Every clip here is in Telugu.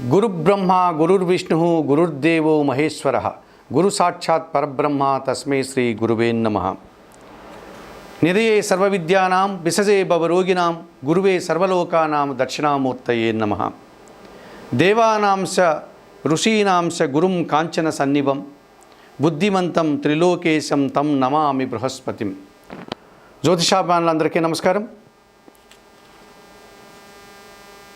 గురుబ్రహ్మ గురుర్విష్ణు గురుర్దేవో మహేశ్వర. గురు సాక్షాత్ పరబ్రహ్మ తస్మై శ్రీ గురువే నమ. నిధయే సర్వవిద్యానాం విసజే భవరోగిణాం గురువే సర్వలోకానాం దక్షిణామూర్తయే నమ. దేవానాంశ ఋషీనాంశ గురుం కాంచన సన్నివం బుద్ధిమంతం త్రిలోకేశం తం నమామి బృహస్పతిం. జ్యోతిషాభిమానులందరికీ నమస్కారం.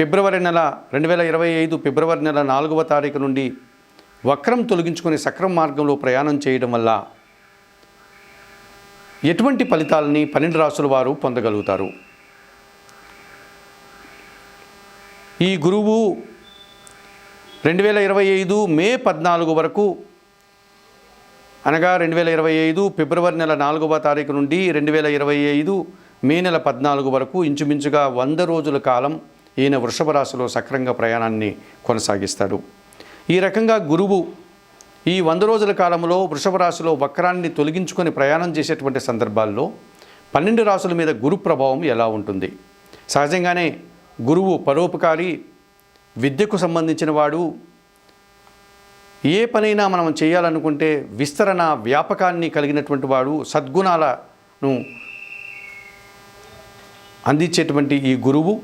ఫిబ్రవరి నెల రెండు వేల ఇరవై ఐదు ఫిబ్రవరి నెల నాలుగవ తారీఖు నుండి వక్రం తొలగించుకుని సక్రమ మార్గంలో ప్రయాణం చేయడం వల్ల ఎటువంటి ఫలితాలని పన్నెండు రాసుల వారు పొందగలుగుతారు. ఈ గురువు రెండు వేల ఇరవై ఐదు మే పద్నాలుగు వరకు అనగా రెండు వేల ఇరవై ఐదు ఫిబ్రవరి నెల నాలుగవ తారీఖు నుండి రెండు వేల ఇరవై ఐదు మే నెల పద్నాలుగు వరకు ఇంచుమించుగా వంద రోజుల కాలం ఈయన వృషభ రాశిలో సక్రంగా ప్రయాణాన్ని కొనసాగిస్తాడు. ఈ రకంగా గురువు ఈ వంద రోజుల కాలంలో వృషభ రాశిలో వక్రాన్ని తొలగించుకొని ప్రయాణం చేసేటువంటి సందర్భాల్లో పన్నెండు రాసుల మీద గురు ప్రభావం ఎలా ఉంటుంది? సహజంగానే గురువు పరోపకారి విద్యకు సంబంధించిన వాడు ఏ పనైనా మనం చేయాలనుకుంటే విస్తరణ వ్యాపకాన్ని కలిగినటువంటి వాడు సద్గుణాలను అందించేటువంటి ఈ గురువు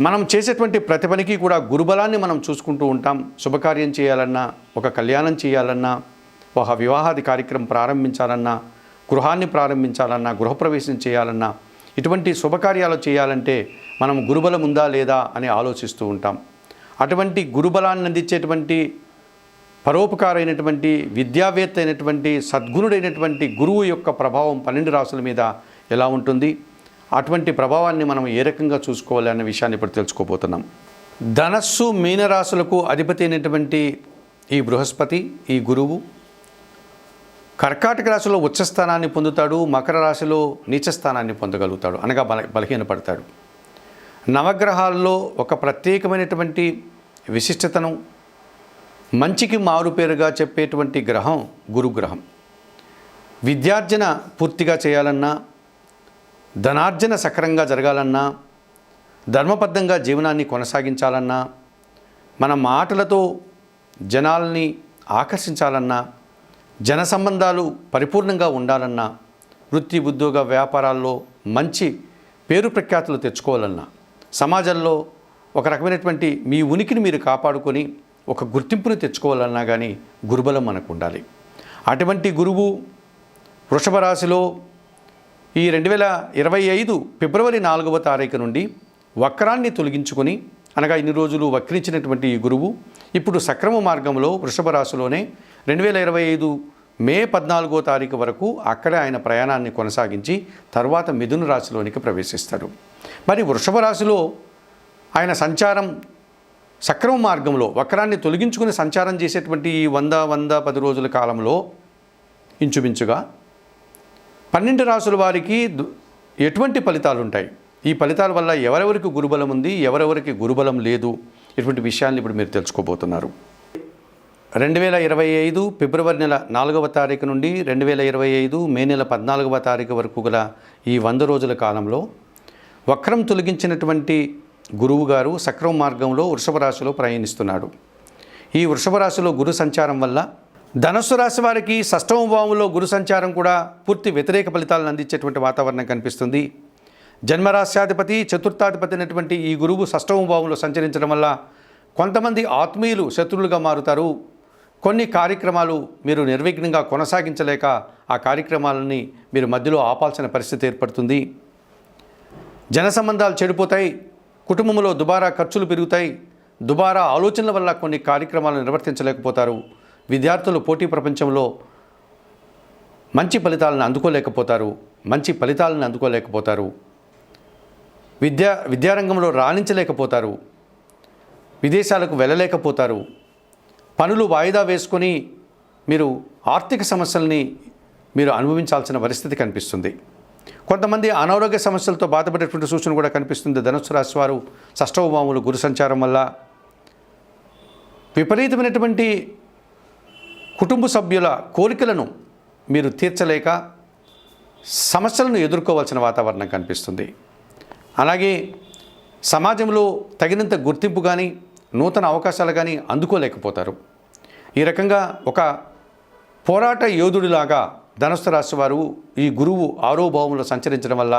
మనం చేసేటువంటి ప్రతి పనికి కూడా గురుబలాన్ని మనం చూసుకుంటూ ఉంటాం. శుభకార్యం చేయాలన్నా ఒక కళ్యాణం చేయాలన్నా ఒక వివాహాది కార్యక్రమం ప్రారంభించాలన్నా గృహాన్ని ప్రారంభించాలన్నా గృహప్రవేశం చేయాలన్నా ఇటువంటి శుభకార్యాలు చేయాలంటే మనం గురుబలం ఉందా లేదా అని ఆలోచిస్తూ ఉంటాం. అటువంటి గురుబలాన్ని అందించేటువంటి పరోపకారైనటువంటి విద్యావేత్త అయినటువంటి సద్గుణుడైనటువంటి గురువు యొక్క ప్రభావం పన్నెండు రాసుల మీద ఎలా ఉంటుంది? అటువంటి ప్రభావాన్ని మనం ఏ రకంగా చూసుకోవాలి అనే విషయాన్ని ఇప్పుడు తెలుసుకోబోతున్నాం. ధనస్సు మీనరాశులకు అధిపతి అయినటువంటి ఈ బృహస్పతి ఈ గురువు కర్కాటక రాశిలో ఉచ్చస్థానాన్ని పొందుతాడు మకర రాశిలో నీచస్థానాన్ని పొందగలుగుతాడు అనగా బల బలహీనపడతాడు. నవగ్రహాల్లో ఒక ప్రత్యేకమైనటువంటి విశిష్టతను మంచికి మారుపేరుగా చెప్పేటువంటి గ్రహం గురుగ్రహం. విద్యార్జన పూర్తిగా చేయాలన్నా ధనార్జన సక్రంగా జరగాలన్నా ధర్మబద్ధంగా జీవనాన్ని కొనసాగించాలన్నా మన మాటలతో జనాల్ని ఆకర్షించాలన్నా జన సంబంధాలు పరిపూర్ణంగా ఉండాలన్నా వృత్తి ఉద్యోగ వ్యాపారాల్లో మంచి పేరు ప్రఖ్యాతులు తెచ్చుకోవాలన్నా సమాజంలో ఒక రకమైనటువంటి మీ ఉనికిని మీరు కాపాడుకొని ఒక గుర్తింపుని తెచ్చుకోవాలన్నా కానీ గురుబలం మనకు ఉండాలి. అటువంటి గురువు వృషభ రాశిలో ఈ రెండు వేల ఇరవై ఐదు ఫిబ్రవరి నాలుగవ తారీఖు నుండి వక్రాన్ని తొలగించుకొని అనగా ఇన్ని రోజులు వక్రించినటువంటి ఈ గురువు ఇప్పుడు సక్రమ మార్గంలో వృషభ రాశిలోనే రెండు వేల ఇరవై ఐదు మే పద్నాలుగో తారీఖు వరకు అక్కడే ఆయన ప్రయాణాన్ని కొనసాగించి తర్వాత మిథున రాశిలోనికి ప్రవేశిస్తాడు. మరి వృషభ రాశిలో ఆయన సంచారం సక్రమ మార్గంలో వక్రాన్ని తొలగించుకుని సంచారం చేసేటువంటి ఈ వంద వంద పది రోజుల కాలంలో ఇంచుమించుగా పన్నెండు రాసుల వారికి దు- ఎటువంటి ఫలితాలు ఉంటాయి? ఈ ఫలితాల వల్ల ఎవరెవరికి గురుబలం ఉంది ఎవరెవరికి గురుబలం లేదు? ఇటువంటి విషయాన్ని ఇప్పుడు మీరు తెలుసుకోబోతున్నారు. రెండు వేల ఇరవై ఐదు ఫిబ్రవరి నెల నాలుగవ తారీఖు నుండి రెండు వేల ఇరవై ఐదు మే నెల పద్నాలుగవ తారీఖు వరకు గల ఈ వంద రోజుల కాలంలో వక్రం తొలగించినటువంటి గురువు గారు సక్రమ మార్గంలో వృషభ రాశిలో ప్రయాణిస్తున్నాడు. ఈ వృషభ రాశిలో గురు సంచారం వల్ల ధనస్సు రాశి వారికి షష్టమ భావంలో గురు సంచారం కూడా పూర్తి వ్యతిరేక ఫలితాలను అందించేటువంటి వాతావరణం కనిపిస్తుంది. జన్మరాశ్యాధిపతి చతుర్థాధిపతి అయినటువంటి ఈ గురువు షష్టమ భావంలో సంచరించడం వల్ల కొంతమంది ఆత్మీయులు శత్రువులుగా మారుతారు. కొన్ని కార్యక్రమాలు మీరు నిర్విఘ్నంగా కొనసాగించలేక ఆ కార్యక్రమాలని మీరు మధ్యలో ఆపాల్సిన పరిస్థితి ఏర్పడుతుంది. జన సంబంధాలు చెడిపోతాయి. కుటుంబంలో దుబారా ఖర్చులు పెరుగుతాయి. దుబారా ఆలోచనల వల్ల కొన్ని కార్యక్రమాలు నిర్వర్తించలేకపోతారు. విద్యార్థులు పోటీ ప్రపంచంలో మంచి ఫలితాలను అందుకోలేకపోతారు మంచి ఫలితాలను అందుకోలేకపోతారు. విద్యా విద్యారంగంలో రాణించలేకపోతారు. విదేశాలకు వెళ్ళలేకపోతారు. పనులు వాయిదా వేసుకొని మీరు ఆర్థిక సమస్యల్ని మీరు అనుభవించాల్సిన పరిస్థితి కనిపిస్తుంది. కొంతమంది అనారోగ్య సమస్యలతో బాధపడేటువంటి సూచన కూడా కనిపిస్తుంది. ధనుసు రాశి వారు షష్టవభాములు గురు సంచారం వల్ల విపరీతమైనటువంటి కుటుంబ సభ్యుల కోరికలను మీరు తీర్చలేక సమస్యలను ఎదుర్కోవాల్సిన వాతావరణం కనిపిస్తుంది. అలాగే సమాజంలో తగినంత గుర్తింపు కానీ నూతన అవకాశాలు కానీ అందుకోలేకపోతారు. ఈ రకంగా ఒక పోరాట యోధుడిలాగా ధనుస్సు రాశి వారు ఈ గురువు ఆరో భావంలో సంచరించడం వల్ల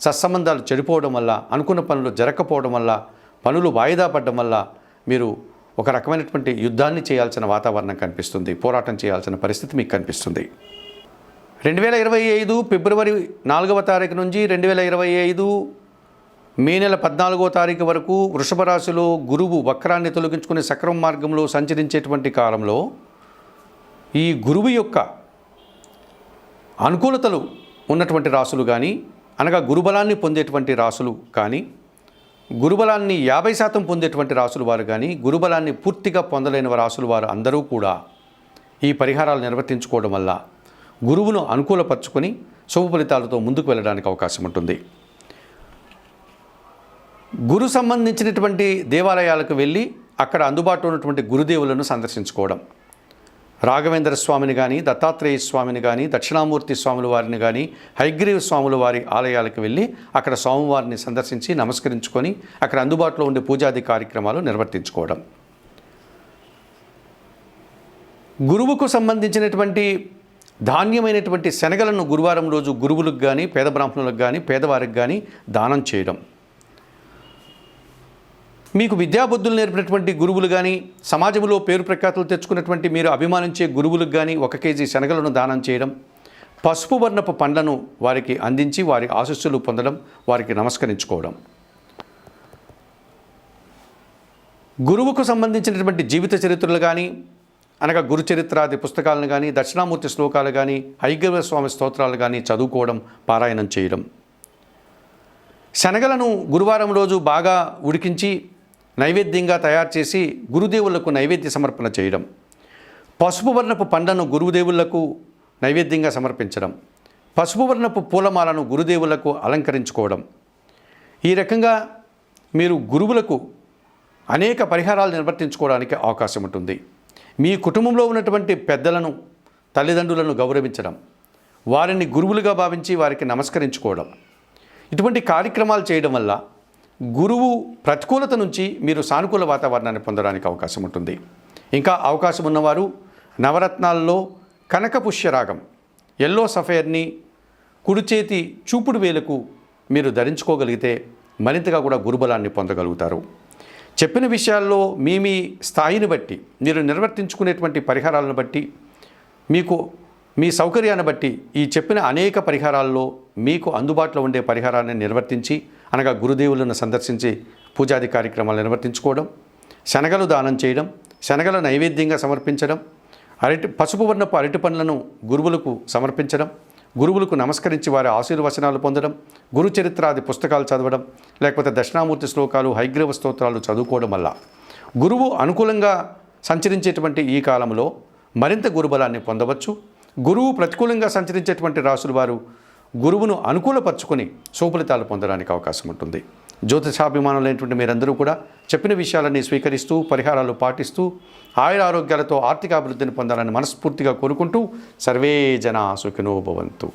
సత్సంబంధాలు చెడిపోవడం వల్ల అనుకున్న పనులు జరగకపోవడం వల్ల పనులు వాయిదా పడడం వల్ల మీరు ఒక రకమైనటువంటి యుద్ధాన్ని చేయాల్సిన వాతావరణం కనిపిస్తుంది. పోరాటం చేయాల్సిన పరిస్థితి మీకు కనిపిస్తుంది. రెండు వేల ఇరవై ఐదు ఫిబ్రవరి నాలుగవ తారీఖు నుంచి రెండు వేల ఇరవై ఐదు మే నెల పద్నాలుగో తారీఖు వరకు వృషభ రాశిలో గురువు వక్రాన్ని తొలగించుకునే సక్రమ మార్గంలో సంచరించేటువంటి కాలంలో ఈ గురువు యొక్క అనుకూలతలు ఉన్నటువంటి రాసులు కానీ అనగా గురుబలాన్ని పొందేటువంటి రాసులు కానీ గురుబలాన్ని యాభై శాతం పొందేటువంటి రాసులు వారు కానీ గురుబలాన్ని పూర్తిగా పొందలేని రాసులు వారు అందరూ కూడా ఈ పరిహారాలు నిర్వర్తించుకోవడం వల్ల గురువును అనుకూలపరుచుకొని శుభ ఫలితాలతో ముందుకు వెళ్ళడానికి అవకాశం ఉంటుంది. గురు సంబంధించినటువంటి దేవాలయాలకు వెళ్ళి అక్కడ అందుబాటులో ఉన్నటువంటి గురుదేవులను సందర్శించుకోవడం. రాఘవేంద్ర స్వామిని కానీ దత్తాత్రేయ స్వామిని కానీ దక్షిణామూర్తి స్వాముల వారిని కానీ హైగ్రీవ స్వాముల వారి ఆలయాలకు వెళ్ళి అక్కడ స్వామివారిని సందర్శించి నమస్కరించుకొని అక్కడ అందుబాటులో ఉండే పూజాది కార్యక్రమాలు నిర్వర్తించుకోవడం. గురువుకు సంబంధించినటువంటి ధాన్యమైనటువంటి శనగలను గురువారం రోజు గురువులకు కానీ పేద బ్రాహ్మణులకు కానీ పేదవారికి కానీ దానం చేయడం. మీకు విద్యాబుద్ధులు నేర్పినటువంటి గురువులు కానీ సమాజంలో పేరు ప్రఖ్యాతులు తెచ్చుకున్నటువంటి మీరు అభిమానించే గురువులకు కానీ ఒక కేజీ శనగలను దానం చేయడం పసుపు వర్ణపు పండ్లను వారికి అందించి వారి ఆశస్సులు పొందడం వారికి నమస్కరించుకోవడం. గురువుకు సంబంధించినటువంటి జీవిత చరిత్రలు కానీ అనగా గురు చరిత్రాది పుస్తకాలను కానీ దక్షిణామూర్తి శ్లోకాలు కానీ ఐగవ స్వామి స్తోత్రాలు కానీ చదువుకోవడం పారాయణం చేయడం. శనగలను గురువారం రోజు బాగా ఉడికించి నైవేద్యంగా తయారు చేసి గురుదేవులకు నైవేద్య సమర్పణ చేయడం. పసుపు వర్ణపు పండ్లను గురుదేవులకు నైవేద్యంగా సమర్పించడం. పసుపు వర్ణపు పూలమాలను గురుదేవులకు అలంకరించుకోవడం. ఈ రకంగా మీరు గురువులకు అనేక పరిహారాలు నిర్వర్తించుకోవడానికి అవకాశం ఉంటుంది. మీ కుటుంబంలో ఉన్నటువంటి పెద్దలను తల్లిదండ్రులను గౌరవించడం. వారిని గురువులుగా భావించి వారికి నమస్కరించుకోవడం. ఇటువంటి కార్యక్రమాలు చేయడం వల్ల గురువు ప్రతికూలత నుంచి మీరు సానుకూల వాతావరణాన్ని పొందడానికి అవకాశం ఉంటుంది. ఇంకా అవకాశం ఉన్నవారు నవరత్నాల్లో కనక పుష్యరాగం ఎల్లో సఫైర్ని కుడి చేతి చూపుడు వేలకు మీరు ధరించుకోగలిగితే మరింతగా కూడా గురుబలాన్ని పొందగలుగుతారు. చెప్పిన విషయాల్లో మీ మీ స్థాయిని బట్టి మీరు నిర్వర్తించుకునేటువంటి పరిహారాలను బట్టి మీకు మీ సౌకర్యాన్ని బట్టి ఈ చెప్పిన అనేక పరిహారాల్లో మీకు అందుబాటులో ఉండే పరిహారాన్ని నిర్వర్తించి అనగా గురుదేవులను సందర్శించి పూజాది కార్యక్రమాలు నిర్వర్తించుకోవడం శనగలు దానం చేయడం శనగలు నైవేద్యంగా సమర్పించడం అరటి పసుపు వర్ణపు అరటి పండ్లను గురువులకు సమర్పించడం గురువులకు నమస్కరించి వారి ఆశీర్వచనాలు పొందడం గురు చరిత్రాది పుస్తకాలు చదవడం లేకపోతే దక్షిణామూర్తి శ్లోకాలు హైగ్రీవ స్తోత్రాలు చదువుకోవడం వల్ల గురువు అనుకూలంగా సంచరించేటువంటి ఈ కాలంలో మరింత గురుబలాన్ని పొందవచ్చు. గురువు ప్రతికూలంగా సంచరించేటువంటి రాసులు వారు గురువును అనుకూలపరుచుకొని సుఫలితాలు పొందడానికి అవకాశం ఉంటుంది. జ్యోతిషాభిమానులైనటువంటి మీరందరూ కూడా చెప్పిన విషయాలన్నీ స్వీకరిస్తూ పరిహారాలు పాటిస్తూ ఆయుర ఆరోగ్యాలతో ఆర్థిక అభివృద్ధిని పొందాలని మనస్ఫూర్తిగా కోరుకుంటూ సర్వే జన సుఖినోభవంతు